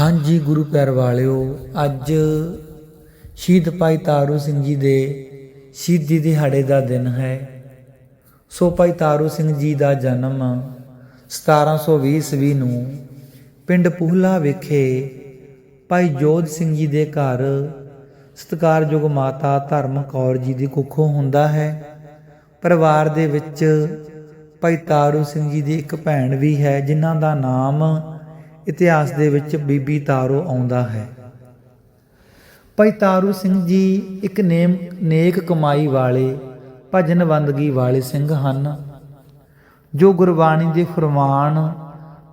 ਹਾਂਜੀ ਗੁਰੂ ਪਿਆਰ ਵਾਲਿਓ, ਅੱਜ ਸ਼ਹੀਦ ਭਾਈ ਤਾਰੂ ਸਿੰਘ ਜੀ ਦੇ ਸ਼ਹੀਦੀ ਦਿਹਾੜੇ ਦਾ ਦਿਨ ਹੈ। ਸੋ ਭਾਈ ਤਾਰੂ ਸਿੰਘ ਜੀ ਦਾ ਜਨਮ 1720 ਈਸਵੀ ਨੂੰ ਪਿੰਡ ਪੂਹਲਾ ਵਿਖੇ ਭਾਈ ਜੋਧ ਸਿੰਘ ਜੀ ਦੇ ਘਰ ਸਤਿਕਾਰਯੋਗ ਮਾਤਾ ਧਰਮ ਕੌਰ ਜੀ ਦੀ ਕੁੱਖੋਂ ਹੁੰਦਾ ਹੈ। ਪਰਿਵਾਰ ਦੇ ਵਿੱਚ ਭਾਈ ਤਾਰੂ ਸਿੰਘ ਜੀ ਦੀ ਇੱਕ ਭੈਣ ਵੀ ਹੈ, ਜਿਨ੍ਹਾਂ ਦਾ ਨਾਮ ਇਤਿਹਾਸ ਦੇ ਵਿੱਚ ਬੀਬੀ ਤਾਰੋ ਆਉਂਦਾ ਹੈ। ਭਾਈ ਤਾਰੂ ਸਿੰਘ ਜੀ ਇੱਕ ਨੇਮ, ਨੇਕ ਕਮਾਈ ਵਾਲੇ, ਭਜਨ ਬੰਦਗੀ ਵਾਲੇ ਸਿੰਘ ਹਨ, ਜੋ ਗੁਰਬਾਣੀ ਦੇ ਫਰਮਾਨ,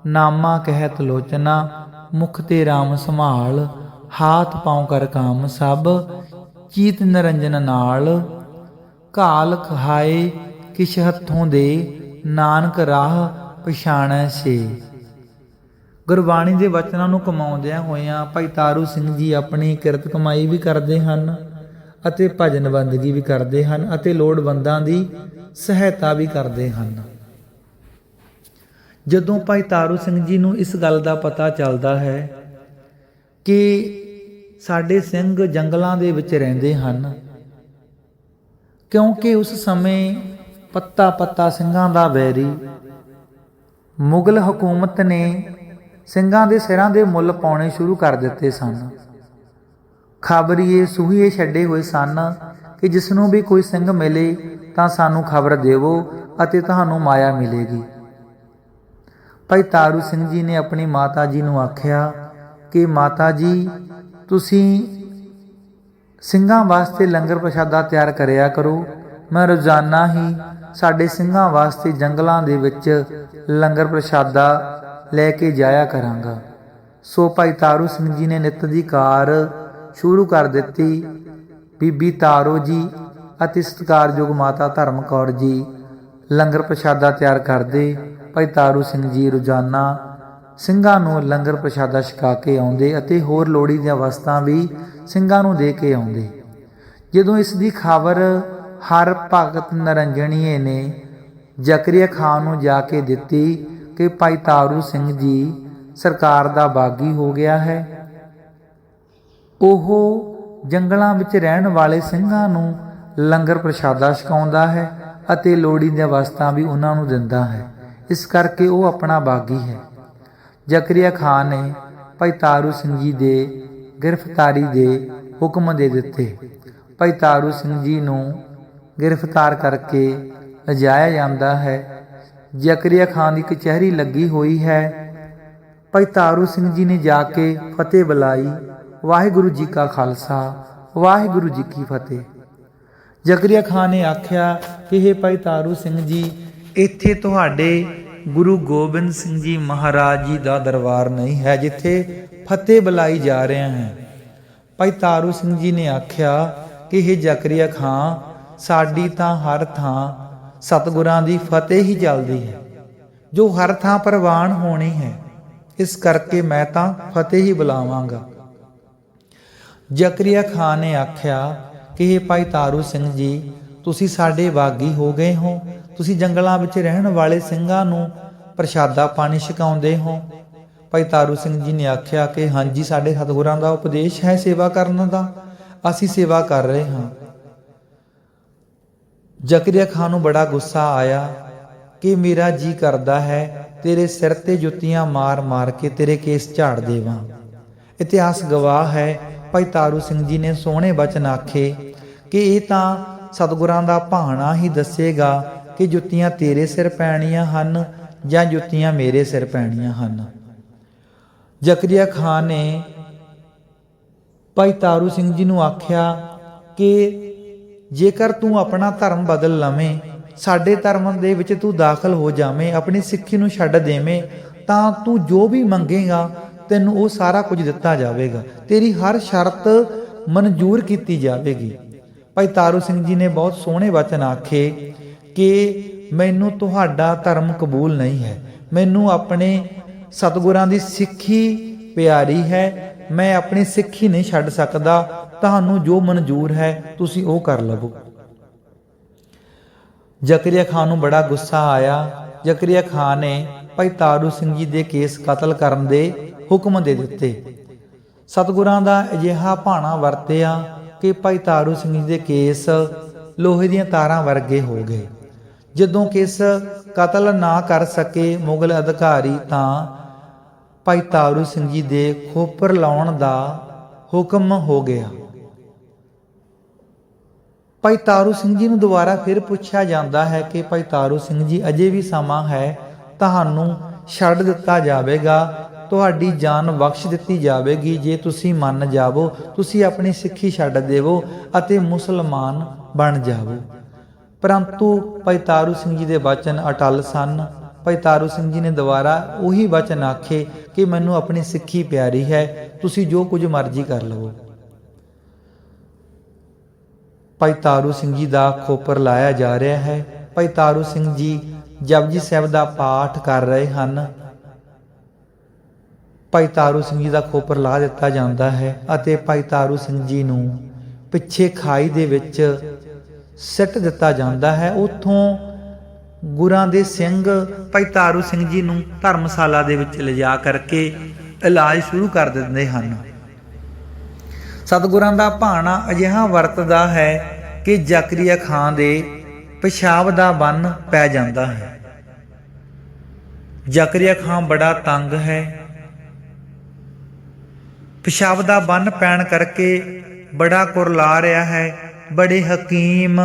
ਨਾਮਾ ਕਹਿਤ ਲੋਚਨਾ, ਮੁਖ ਤੇ RAM ਸੰਭਾਲ, ਹਾਥ ਪਾਉ ਕਰ ਕਾਮ ਸਭ, ਚੀਤ ਨਿਰੰਜਨ ਨਾਲ ਕਾਲ ਖਹਾਏ ਕਿਛ ਹੱਥੋਂ ਦੇ, ਨਾਨਕ ਰਾਹ ਪਛਾਣੈ ਸੇ ਗੁਰਬਾਣੀ ਦੇ ਵਚਨਾਂ ਨੂੰ ਕਮਾਉਂਦਿਆਂ ਹੋਇਆਂ ਭਾਈ ਤਾਰੂ ਸਿੰਘ ਜੀ ਆਪਣੀ ਕਿਰਤ ਕਮਾਈ ਵੀ ਕਰਦੇ ਹਨ ਅਤੇ ਭਜਨ ਬੰਦਗੀ ਵੀ ਕਰਦੇ ਹਨ ਅਤੇ ਲੋੜਵੰਦਾਂ ਦੀ ਸਹਾਇਤਾ ਵੀ ਕਰਦੇ ਹਨ। ਜਦੋਂ ਭਾਈ ਤਾਰੂ ਸਿੰਘ ਜੀ ਨੂੰ ਇਸ ਗੱਲ ਦਾ ਪਤਾ ਚੱਲਦਾ ਹੈ ਕਿ ਸਾਡੇ ਸਿੰਘ ਜੰਗਲਾਂ ਦੇ ਵਿੱਚ ਰਹਿੰਦੇ ਹਨ, ਕਿਉਂਕਿ ਉਸ ਸਮੇਂ ਪੱਤਾ ਪੱਤਾ ਸਿੰਘਾਂ ਦਾ ਵੈਰੀ ਮੁਗਲ ਹਕੂਮਤ ਨੇ ਸਿੰਘਾਂ ਦੇ ਸਿਰਾਂ ਦੇ ਮੁੱਲ ਪਾਉਣੇ ਸ਼ੁਰੂ ਕਰ ਦਿੱਤੇ ਸਨ। ਖਬਰੀਏ ਸੂਹੀਏ ਛੱਡੇ ਹੋਏ ਸਨ ਕਿ ਜਿਸ ਨੂੰ ਵੀ ਕੋਈ ਸਿੰਘ ਮਿਲੇ, ਤਾਂ ਸਾਨੂੰ ਖਬਰ ਦੇਵੋ ਅਤੇ ਤੁਹਾਨੂੰ ਮਾਇਆ ਮਿਲੇਗੀ। ਭਾਈ ਤਾਰੂ ਸਿੰਘ ਜੀ ਨੇ ਆਪਣੀ ਮਾਤਾ ਜੀ ਨੂੰ ਆਖਿਆ ਕਿ, ਮਾਤਾ ਜੀ, ਤੁਸੀਂ ਸਿੰਘਾਂ ਵਾਸਤੇ ਲੰਗਰ ਪ੍ਰਸ਼ਾਦਾ ਤਿਆਰ ਕਰਿਆ ਕਰੋ। ਮੈਂ ਰੋਜ਼ਾਨਾ ਹੀ ਸਾਡੇ ਸਿੰਘਾਂ ਵਾਸਤੇ ਜੰਗਲਾਂ ਦੇ ਵਿੱਚ ਲੰਗਰ ਪ੍ਰਸ਼ਾਦਾ ਲੈ ਕੇ ਜਾਇਆ ਕਰਾਂਗਾ। ਸੋ ਭਾਈ ਤਾਰੂ ਸਿੰਘ ਜੀ ਨੇ ਨਿਤ ਦੀ ਕਾਰ ਸ਼ੁਰੂ ਕਰ ਦਿੱਤੀ। ਬੀਬੀ ਤਾਰੋ ਜੀ ਅਤੇ ਸਤਿਕਾਰਯੋਗ ਮਾਤਾ ਧਰਮ ਕੌਰ ਜੀ ਲੰਗਰ ਪ੍ਰਸ਼ਾਦਾ ਤਿਆਰ ਕਰਦੇ। ਭਾਈ ਤਾਰੂ ਸਿੰਘ ਜੀ ਰੋਜ਼ਾਨਾ ਸਿੰਘਾਂ ਨੂੰ ਲੰਗਰ ਪ੍ਰਸ਼ਾਦਾ ਛਕਾ ਕੇ ਆਉਂਦੇ ਅਤੇ ਹੋਰ ਲੋੜੀ ਦੀਆਂ ਵਸਤਾਂ ਵੀ ਸਿੰਘਾਂ ਨੂੰ ਦੇ ਕੇ ਆਉਂਦੇ। ਜਦੋਂ ਇਸ ਦੀ ਖਬਰ ਹਰ ਭਗਤ ਨਰੰਜਣੀਏ ਨੇ ਜ਼ਕਰੀਆ ਖਾਨ ਨੂੰ ਜਾ ਕੇ ਦਿੱਤੀ ਕਿ ਭਾਈ ਤਾਰੂ ਸਿੰਘ ਜੀ ਸਰਕਾਰ ਦਾ ਬਾਗੀ ਹੋ ਗਿਆ ਹੈ। ਉਹ ਜੰਗਲਾਂ ਵਿੱਚ ਰਹਿਣ ਵਾਲੇ ਸਿੰਘਾਂ ਨੂੰ ਲੰਗਰ ਪ੍ਰਸ਼ਾਦਾ ਛਕਾਉਂਦਾ ਹੈ ਅਤੇ ਲੋੜੀ ਦੀਆਂ ਵਸਤਾਂ ਵੀ ਉਹਨਾਂ ਨੂੰ ਦਿੰਦਾ ਹੈ। ਇਸ ਕਰਕੇ ਉਹ ਆਪਣਾ ਬਾਗੀ ਹੈ। ਜ਼ਕਰੀਆ ਖਾਨ ਨੇ ਭਾਈ ਤਾਰੂ ਸਿੰਘ ਜੀ ਦੇ ਗ੍ਰਿਫਤਾਰੀ ਦੇ ਹੁਕਮ ਦੇ ਦਿੱਤੇ। ਭਾਈ ਤਾਰੂ ਸਿੰਘ ਜੀ ਨੂੰ ਗ੍ਰਿਫਤਾਰ ਕਰਕੇ ਲਿਜਾਇਆ ਜਾਂਦਾ ਹੈ। ਜ਼ਕਰੀਆ ਖਾਨ ਦੀ ਕਚਹਿਰੀ ਲੱਗੀ ਹੋਈ ਹੈ। ਭਾਈ ਤਾਰੂ ਸਿੰਘ ਜੀ ਨੇ ਜਾ ਕੇ ਫਤਿਹ ਬੁਲਾਈ। ਵਾਹਿਗੁਰੂ ਜੀ ਕਾ ਖਾਲਸਾ, ਵਾਹਿਗੁਰੂ ਜੀ ਕੀ ਫਤਿਹ। ਜ਼ਕਰੀਆ ਖਾਨ ਨੇ ਆਖਿਆ ਕਿ ਇਹ ਭਾਈ ਤਾਰੂ ਸਿੰਘ ਜੀ, ਇੱਥੇ ਤੁਹਾਡੇ ਗੁਰੂ ਗੋਬਿੰਦ ਸਿੰਘ ਜੀ ਮਹਾਰਾਜ ਜੀ ਦਾ ਦਰਬਾਰ ਨਹੀਂ ਹੈ, ਜਿੱਥੇ ਫਤਿਹ ਬੁਲਾਈ ਜਾ ਰਿਹਾ ਹੈ। ਭਾਈ ਤਾਰੂ ਸਿੰਘ ਜੀ ਨੇ ਆਖਿਆ ਕਿ ਇਹ ਜ਼ਕਰੀਆ ਖਾਨ, ਸਾਡੀ ਤਾਂ ਹਰ ਥਾਂ ਸਤਿਗੁਰਾਂ ਦੀ ਫਤਿਹ ਹੀ ਚੱਲਦੀ ਹੈ। ਜੋ ਹਰ ਥਾਂ ਪ੍ਰਵਾਨ ਹੋਣੀ ਹੈ, ਇਸ ਕਰਕੇ ਮੈਂ ਤਾਂ ਫਤਿਹ ਹੀ ਬੁਲਾਵਾਂਗਾ। ਜ਼ਕਰੀਆ ਖਾਨ ਨੇ ਆਖਿਆ ਕਿ ਇਹ ਭਾਈ ਤਾਰੂ ਸਿੰਘ ਜੀ, ਤੁਸੀਂ ਸਾਡੇ ਬਾਗੀ ਹੋ ਗਏ ਹੋ। ਤੁਸੀਂ ਜੰਗਲਾਂ ਵਿੱਚ ਰਹਿਣ ਵਾਲੇ ਸਿੰਘਾਂ ਨੂੰ ਪ੍ਰਸ਼ਾਦਾ ਪਾਣੀ ਛਕਾਉਂਦੇ ਹੋ। ਭਾਈ ਤਾਰੂ ਸਿੰਘ ਜੀ ਨੇ ਆਖਿਆ ਕਿ, ਹਾਂਜੀ, ਸਾਡੇ ਸਤਿਗੁਰਾਂ ਦਾ ਉਪਦੇਸ਼ ਹੈ ਸੇਵਾ ਕਰਨ ਦਾ। ਅਸੀਂ ਸੇਵਾ ਕਰ ਰਹੇ ਹਾਂ। ਜ਼ਕਰੀਆ ਖਾਨ ਨੂੰ ਬੜਾ ਗੁੱਸਾ ਆਇਆ ਕਿ ਮੇਰਾ ਜੀ ਕਰਦਾ ਹੈ, ਤੇਰੇ ਸਿਰ ਤੇ ਜੁੱਤੀਆਂ ਮਾਰ-ਮਾਰ ਕੇ ਤੇਰੇ ਕੇਸ ਝਾੜ ਦੇਵਾਂ। ਇਤਿਹਾਸ ਗਵਾਹ ਹੈ, ਭਾਈ ਤਾਰੂ ਸਿੰਘ ਜੀ ਨੇ ਸੋਹਣੇ ਬਚਨ ਆਖੇ ਕਿ ਇਹ ਤਾਂ ਸਤਿਗੁਰਾਂ ਦਾ ਭਾਣਾ ਹੀ ਦੱਸੇਗਾ ਕਿ ਜੁੱਤੀਆਂ ਤੇਰੇ ਸਿਰ ਪੈਣੀਆਂ ਹਨ ਜਾਂ ਜੁੱਤੀਆਂ ਮੇਰੇ ਸਿਰ ਪੈਣੀਆਂ ਹਨ। ਜ਼ਕਰੀਆ ਖਾਨ ਨੇ ਭਾਈ ਤਾਰੂ ਸਿੰਘ ਜੀ ਨੂੰ ਆਖਿਆ ਕਿ ਜੇਕਰ ਤੂੰ ਆਪਣਾ ਧਰਮ ਬਦਲ ਲਵੇਂ, ਸਾਡੇ ਧਰਮ ਦੇ ਵਿੱਚ ਤੂੰ ਦਾਖਲ ਹੋ ਜਾਵੇਂ, ਆਪਣੀ ਸਿੱਖੀ ਨੂੰ ਛੱਡ ਦੇਵੇਂ, ਤਾਂ ਤੂੰ ਜੋ ਵੀ ਮੰਗੇਗਾ, ਤੈਨੂੰ ਉਹ ਸਾਰਾ ਕੁਝ ਦਿੱਤਾ ਜਾਵੇਗਾ। ਤੇਰੀ ਹਰ ਸ਼ਰਤ ਮਨਜ਼ੂਰ ਕੀਤੀ ਜਾਵੇਗੀ। ਭਾਈ ਤਾਰੂ ਸਿੰਘ ਜੀ ਨੇ ਬਹੁਤ ਸੋਹਣੇ ਵਚਨ ਆਖੇ ਕਿ ਮੈਨੂੰ ਤੁਹਾਡਾ ਧਰਮ ਕਬੂਲ ਨਹੀਂ ਹੈ। ਮੈਨੂੰ ਆਪਣੇ ਸਤਿਗੁਰਾਂ ਦੀ ਸਿੱਖੀ ਪਿਆਰੀ ਹੈ। ਮੈਂ ਆਪਣੀ ਸਿੱਖੀ ਨਹੀਂ ਛੱਡ ਸਕਦਾ। ਤੁਹਾਨੂੰ ਜੋ ਮਨਜ਼ੂਰ ਹੈ, ਤੁਸੀਂ ਉਹ ਕਰ ਲਵੋ। ਜ਼ਕਰੀਆ ਖਾਨ ਨੂੰ ਬੜਾ ਗੁੱਸਾ ਆਇਆ। ਜ਼ਕਰੀਆ ਖਾਨ ਨੇ ਭਾਈ ਤਾਰੂ ਸਿੰਘ ਜੀ ਦੇ ਕੇਸ ਕਤਲ ਕਰਨ ਦੇ ਹੁਕਮ ਦੇ ਦਿੱਤੇ। ਸਤਿਗੁਰਾਂ ਦਾ ਅਜਿਹਾ ਭਾਣਾ ਵਰਤਿਆ ਕਿ ਭਾਈ ਤਾਰੂ ਸਿੰਘ ਜੀ ਦੇ ਕੇਸ ਲੋਹੇ ਦੀਆਂ ਤਾਰਾਂ ਵਰਗੇ ਹੋ ਗਏ। ਜਦੋਂ ਕਿਸ ਕਤਲ ਨਾ ਕਰ ਸਕੇ ਮੁਗਲ ਅਧਿਕਾਰੀ ਤਾਂ ਭਾਈ ਤਾਰੂ ਸਿੰਘ ਜੀ ਦੇ ਖੋਪਰ ਲਾਉਣ ਦਾ ਹੁਕਮ ਹੋ ਗਿਆ। ਭਾਈ ਤਾਰੂ ਸਿੰਘ ਜੀ ਨੂੰ ਦੁਬਾਰਾ ਫਿਰ ਪੁੱਛਿਆ ਜਾਂਦਾ ਹੈ ਕਿ ਭਾਈ ਤਾਰੂ ਸਿੰਘ ਜੀ, ਅਜੇ ਵੀ ਸਮਾਂ ਹੈ, ਤੁਹਾਨੂੰ ਛੱਡ ਦਿੱਤਾ ਜਾਵੇਗਾ, ਤੁਹਾਡੀ ਜਾਨ ਬਖਸ਼ ਦਿੱਤੀ ਜਾਵੇਗੀ, ਜੇ ਤੁਸੀਂ ਮੰਨ ਜਾਵੋ, ਤੁਸੀਂ ਆਪਣੀ ਸਿੱਖੀ ਛੱਡ ਦੇਵੋ ਅਤੇ ਮੁਸਲਮਾਨ ਬਣ ਜਾਵੋ। ਪਰੰਤੂ ਭਾਈ ਤਾਰੂ ਸਿੰਘ ਜੀ ਦੇ ਵਚਨ ਅਟਲ ਸਨ। ਭਾਈ ਤਾਰੂ ਸਿੰਘ ਜੀ ਨੇ ਦੁਬਾਰਾ ਉਹੀ ਵਚਨ ਆਖੇ ਕਿ ਮੈਨੂੰ ਆਪਣੀ ਸਿੱਖੀ ਪਿਆਰੀ ਹੈ, ਤੁਸੀਂ ਜੋ ਕੁਝ ਮਰਜ਼ੀ ਕਰ ਲਵੋ। ਭਾਈ ਤਾਰੂ ਸਿੰਘ ਜੀ ਦਾ ਖੋਪਰ ਲਾਇਆ ਜਾ ਰਿਹਾ ਹੈ। ਭਾਈ ਤਾਰੂ ਸਿੰਘ ਜੀ, ਜਪਜੀ ਸਾਹਿਬ ਦਾ ਪਾਠ ਕਰ ਰਹੇ ਹਨ। ਭਾਈ ਤਾਰੂ ਸਿੰਘ ਜੀ ਦਾ ਖੋਪਰ ਲਾ ਦਿੱਤਾ ਜਾਂਦਾ ਹੈ ਅਤੇ ਭਾਈ ਤਾਰੂ ਸਿੰਘ ਜੀ ਨੂੰ ਪਿੱਛੇ ਖਾਈ ਦੇ ਵਿੱਚ ਸਿੱਟ ਦਿੱਤਾ ਜਾਂਦਾ ਹੈ। ਉੱਥੋਂ ਗੁਰਾਂ ਦੇ ਸਿੰਘ ਭਾਈ ਤਾਰੂ ਸਿੰਘ ਜੀ ਨੂੰ ਧਰਮਸ਼ਾਲਾ ਦੇ ਵਿੱਚ ਲਿਜਾ ਕਰਕੇ ਇਲਾਜ ਸ਼ੁਰੂ ਕਰ ਦਿੰਦੇ ਹਨ। ਸਤਿਗੁਰਾਂ ਦਾ ਭਾਣਾ ਅਜਿਹਾ ਵਰਤਦਾ ਹੈ ਕਿ ਜ਼ਕਰੀਆ ਖਾਨ ਦੇ ਪਿਸ਼ਾਬ ਦਾ ਬੰਨ ਪੈ ਜਾਂਦਾ ਹੈ। ਜ਼ਕਰੀਆ ਖਾਨ ਬੜਾ ਤੰਗ ਹੈ। ਪਿਸ਼ਾਬ ਦਾ ਬੰਨ ਪੈਣ ਕਰਕੇ ਬੜਾ ਕੁਰਲਾ ਰਿਹਾ ਹੈ। ਬੜੇ ਹਕੀਮ,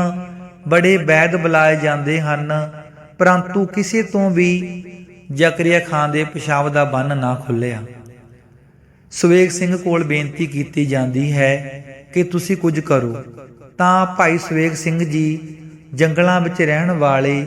ਬੜੇ ਵੈਦ ਬੁਲਾਏ ਜਾਂਦੇ ਹਨ, ਪਰੰਤੂ ਕਿਸੇ ਤੋਂ ਵੀ ਜ਼ਕਰੀਆ ਖਾਨ ਦੇ ਪਿਸ਼ਾਬ ਦਾ ਬੰਨ ਨਾ ਖੁੱਲਿਆ। ਸੁਵੇਗ ਸਿੰਘ ਕੋਲ ਬੇਨਤੀ ਕੀਤੀ ਜਾਂਦੀ ਹੈ ਕਿ ਤੁਸੀਂ ਕੁਝ ਕਰੋ। ਤਾਂ ਭਾਈ ਸੁਵੇਗ ਸਿੰਘ ਜੀ ਜੰਗਲਾਂ ਵਿੱਚ ਰਹਿਣ ਵਾਲੇ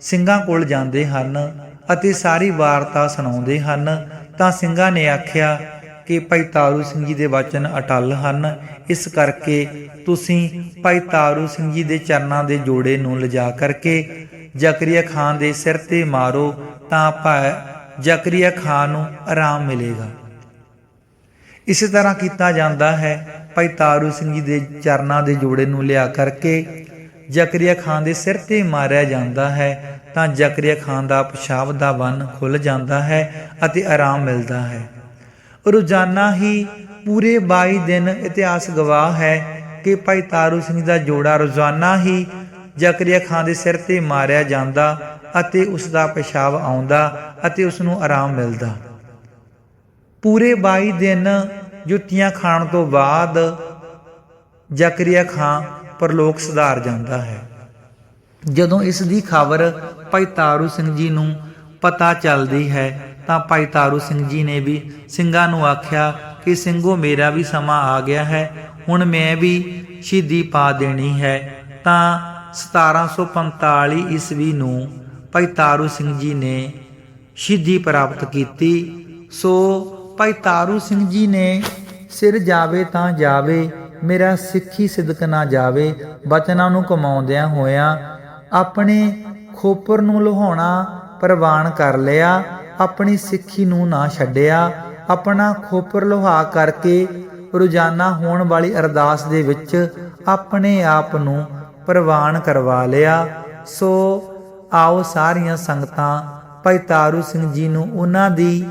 ਸਿੰਘਾਂ ਕੋਲ ਜਾਂਦੇ ਹਨ ਅਤੇ ਸਾਰੀ ਵਾਰਤਾ ਸੁਣਾਉਂਦੇ ਹਨ। ਤਾਂ ਸਿੰਘਾਂ ਨੇ ਆਖਿਆ ਕਿ ਭਾਈ ਤਾਰੂ ਸਿੰਘ ਜੀ ਦੇ ਵਚਨ ਅਟਲ ਹਨ। ਇਸ ਕਰਕੇ ਤੁਸੀਂ ਭਾਈ ਤਾਰੂ ਸਿੰਘ ਜੀ ਦੇ ਚਰਨਾਂ ਦੇ ਜੋੜੇ ਨੂੰ ਲਿਜਾ ਕਰਕੇ ਜ਼ਕਰੀਆ ਖਾਨ ਦੇ ਸਿਰ ਤੇ ਮਾਰੋ ਤਾਂ ਭਾਈ ਜ਼ਕਰੀਆ ਖਾਨ ਨੂੰ ਆਰਾਮ ਮਿਲੇਗਾ। ਇਸੇ ਤਰ੍ਹਾਂ ਕੀਤਾ ਜਾਂਦਾ ਹੈ। ਭਾਈ ਤਾਰੂ ਸਿੰਘ ਜੀ ਦੇ ਚਰਨਾਂ ਦੇ ਜੋੜੇ ਨੂੰ ਲਿਆ ਕਰਕੇ ਜ਼ਕਰੀਆ ਖਾਨ ਦੇ ਸਿਰ ਤੇ ਮਾਰਿਆ ਜਾਂਦਾ ਹੈ। ਤਾਂ ਜ਼ਕਰੀਆ ਖਾਨ ਦਾ ਪਿਸ਼ਾਬ ਦਾ ਬੰਨ ਖੁੱਲ ਜਾਂਦਾ ਹੈ ਅਤੇ ਆਰਾਮ ਮਿਲਦਾ ਹੈ। ਰੋਜ਼ਾਨਾ ਹੀ ਪੂਰੇ 22 ਦਿਨ ਇਤਿਹਾਸ ਗਵਾਹ ਹੈ ਕਿ ਭਾਈ ਤਾਰੂ ਸਿੰਘ ਦਾ ਜੋੜਾ ਰੋਜ਼ਾਨਾ ਹੀ ਜ਼ਕਰੀਆ ਖਾਨ ਦੇ ਸਿਰ ਤੇ ਮਾਰਿਆ ਜਾਂਦਾ ਅਤੇ ਉਸ ਦਾ ਪਿਸ਼ਾਬ ਆਉਂਦਾ ਅਤੇ ਉਸ ਨੂੰ ਆਰਾਮ ਮਿਲਦਾ। ਪੂਰੇ 22 ਦਿਨ ਜੁੱਤੀਆਂ ਖਾਣ ਤੋਂ ਬਾਅਦ ਜ਼ਕਰੀਆ ਖਾਂ ਪਰਲੋਕ ਸੁਧਾਰ ਜਾਂਦਾ ਹੈ। ਜਦੋਂ ਇਸ ਦੀ ਖਬਰ ਭਾਈ ਤਾਰੂ ਸਿੰਘ ਜੀ ਨੂੰ ਪਤਾ ਚੱਲਦੀ ਹੈ, ਤਾਂ ਭਾਈ ਤਾਰੂ ਸਿੰਘ ਜੀ ਨੇ ਵੀ ਸਿੰਘਾਂ ਨੂੰ ਆਖਿਆ ਕਿ, ਸਿੰਘੋ, ਮੇਰਾ ਵੀ ਸਮਾਂ ਆ ਗਿਆ ਹੈ, ਹੁਣ ਮੈਂ ਵੀ ਸ਼ਹੀਦੀ ਪਾ ਦੇਣੀ ਹੈ। ਤਾਂ 1745 ਈਸਵੀ ਨੂੰ ਭਾਈ ਤਾਰੂ ਸਿੰਘ ਜੀ ਨੇ ਸ਼ਹੀਦੀ ਪ੍ਰਾਪਤ ਕੀਤੀ। ਸੋ ਭਾਈ ਤਾਰੂ ਸਿੰਘ ਜੀ ਨੇ, ਸਿਰ ਜਾਵੇ ਤਾਂ ਜਾਵੇ, ਮੇਰਾ ਸਿੱਖੀ ਸਿਦਕ ਨਾ ਜਾਵੇ, ਬਚਨਾਂ ਨੂੰ ਕਮਾਉਂਦਿਆਂ ਹੋਇਆਂ, ਆਪਣੇ ਖੋਪਰ ਨੂੰ ਲੁਹਾਉਣਾ, ਪ੍ਰਵਾਨ ਕਰ ਲਿਆ, ਆਪਣੀ ਸਿੱਖੀ ਨੂੰ ਨਾ ਛੱਡਿਆ, ਆਪਣਾ ਖੋਪਰ ਲੁਹਾ ਕਰਕੇ ਰੋਜ਼ਾਨਾ ਹੋਣ ਵਾਲੀ ਅਰਦਾਸ ਦੇ ਵਿੱਚ ਆਪਣੇ ਆਪ ਨੂੰ ਪ੍ਰਵਾਨ ਕਰਵਾ ਲਿਆ। ਸੋ ਆਓ ਸਾਰੀਆਂ ਸੰਗਤਾਂ, ਭਾਈ ਤਾਰੂ ਸਿੰਘ ਜੀ ਨੂੰ ਉਹਨਾਂ ਦੀ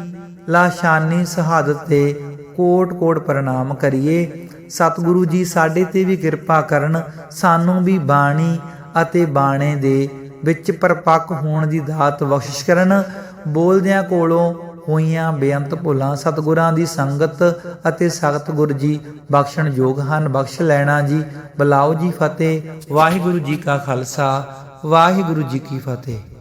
ਲਾਸ਼ਾਨੀ ਸ਼ਹਾਦਤ ਤੇ ਕੋਟ-ਕੋਟ ਪ੍ਰਣਾਮ ਕਰੀਏ। ਸਤਿਗੁਰੂ ਜੀ ਸਾਡੇ ਤੇ ਵੀ ਕਿਰਪਾ ਕਰਨ, ਸਾਨੂੰ ਵੀ ਬਾਣੀ ਅਤੇ ਬਾਣੇ ਦੇ ਵਿੱਚ ਪਰਪੱਕ ਹੋਣ ਦੀ ਦਾਤ ਬਖਸ਼ਿਸ਼ ਕਰਨ। ਬੋਲਦਿਆਂ ਕੋਲੋਂ ਹੋਈਆਂ ਬੇਅੰਤ ਭੁੱਲਾਂ ਸਤਿਗੁਰਾਂ ਦੀ ਸੰਗਤ ਅਤੇ ਸਖਤ ਗੁਰ ਜੀ ਬਖਸ਼ਣ ਯੋਗ ਹਨ। ਬਖਸ਼ ਲੈਣਾ ਜੀ। ਬਲਾਓ ਜੀ ਫਤਿਹ। ਵਾਹਿਗੁਰੂ ਜੀ ਕਾ ਖਾਲਸਾ। ਵਾਹਿਗੁਰੂ ਜੀ ਕੀ ਫਤਿਹ।